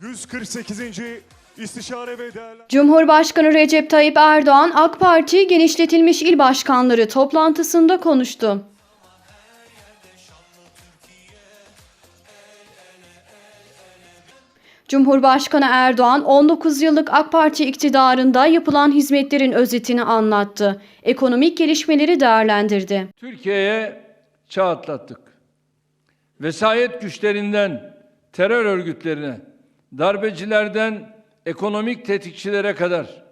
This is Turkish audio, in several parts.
148. İstişare ve Değerlendirme Cumhurbaşkanı Recep Tayyip Erdoğan, AK Parti genişletilmiş il başkanları toplantısında konuştu. Cumhurbaşkanı Erdoğan 19 yıllık AK Parti iktidarında yapılan hizmetlerin özetini anlattı. Ekonomik gelişmeleri değerlendirdi. Türkiye'ye çağ atlattık. Vesayet güçlerinden terör örgütlerine, darbecilerden ekonomik tetikçilere kadar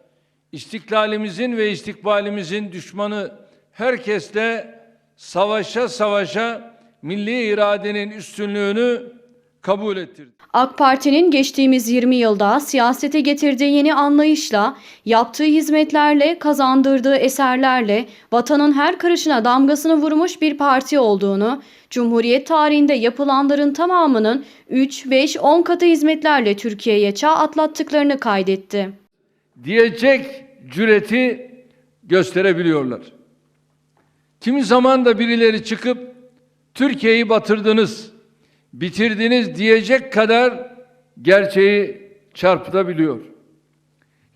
istiklalimizin ve istikbalimizin düşmanı herkesle savaşa savaşa milli iradenin üstünlüğünü kabul ettirdik. AK Parti'nin geçtiğimiz 20 yılda siyasete getirdiği yeni anlayışla, yaptığı hizmetlerle, kazandırdığı eserlerle vatanın her karışına damgasını vurmuş bir parti olduğunu, Cumhuriyet tarihinde yapılanların tamamının 3, 5, 10 katı hizmetlerle Türkiye'ye çağ atlattıklarını kaydetti. diyecek cüreti gösterebiliyorlar. Kimi zaman da birileri çıkıp Türkiye'yi batırdınız, bitirdiniz diyecek kadar gerçeği çarpıtabiliyor.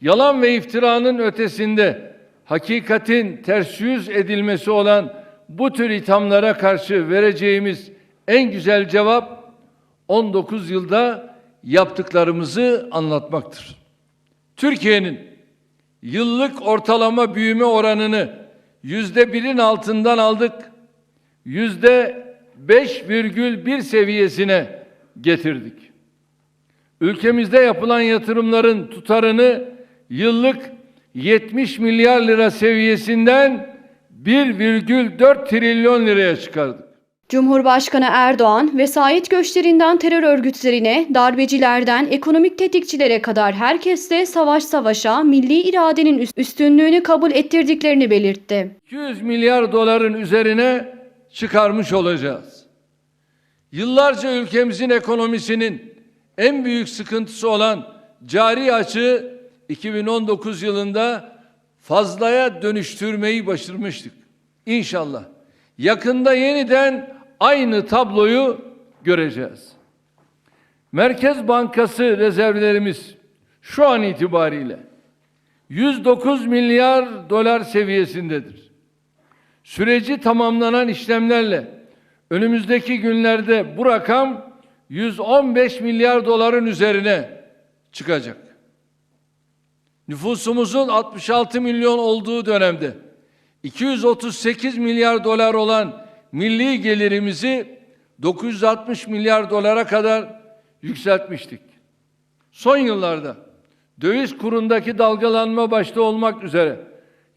Yalan ve iftiranın ötesinde hakikatin ters yüz edilmesi olan bu tür ithamlara karşı vereceğimiz en güzel cevap 19 yılda yaptıklarımızı anlatmaktır. Türkiye'nin yıllık ortalama büyüme oranını yüzde birin altından aldık. Yüzde 5,1 seviyesine getirdik. Ülkemizde yapılan yatırımların tutarını yıllık 70 milyar lira seviyesinden 1,4 trilyon liraya çıkardık. Cumhurbaşkanı Erdoğan, vesayet göçlerinden terör örgütlerine, darbecilerden ekonomik tetikçilere kadar herkesle savaş savaşa, milli iradenin üst- üstünlüğünü kabul ettirdiklerini belirtti. 200 milyar doların üzerine çıkarmış olacağız. Yıllarca ülkemizin ekonomisinin en büyük sıkıntısı olan cari açığı 2019 yılında fazlaya dönüştürmeyi başarmıştık. İnşallah yakında yeniden aynı tabloyu göreceğiz. Merkez Bankası rezervlerimiz şu an itibariyle 109 milyar dolar seviyesindedir. Süreci tamamlanan işlemlerle önümüzdeki günlerde bu rakam 115 milyar doların üzerine çıkacak. Nüfusumuzun 66 milyon olduğu dönemde 238 milyar dolar olan milli gelirimizi 960 milyar dolara kadar yükseltmiştik. Son yıllarda döviz kurundaki dalgalanma başta olmak üzere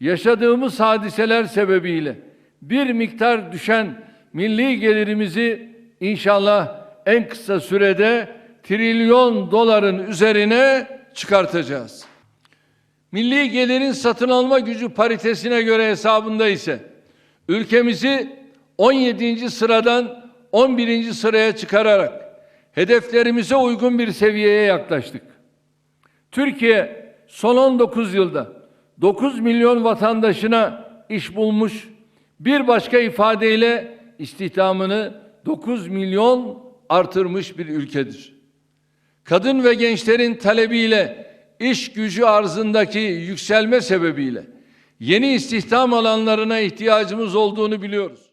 yaşadığımız hadiseler sebebiyle bir miktar düşen milli gelirimizi inşallah en kısa sürede trilyon doların üzerine çıkartacağız. Milli gelirin satın alma gücü paritesine göre hesabında ise ülkemizi 17. sıradan 11. sıraya çıkararak hedeflerimize uygun bir seviyeye yaklaştık. Türkiye son 19 yılda 9 milyon vatandaşına iş bulmuş, bir başka ifadeyle istihdamını 9 milyon artırmış bir ülkedir. Kadın ve gençlerin talebiyle iş gücü arzındaki yükselme sebebiyle yeni istihdam alanlarına ihtiyacımız olduğunu biliyoruz.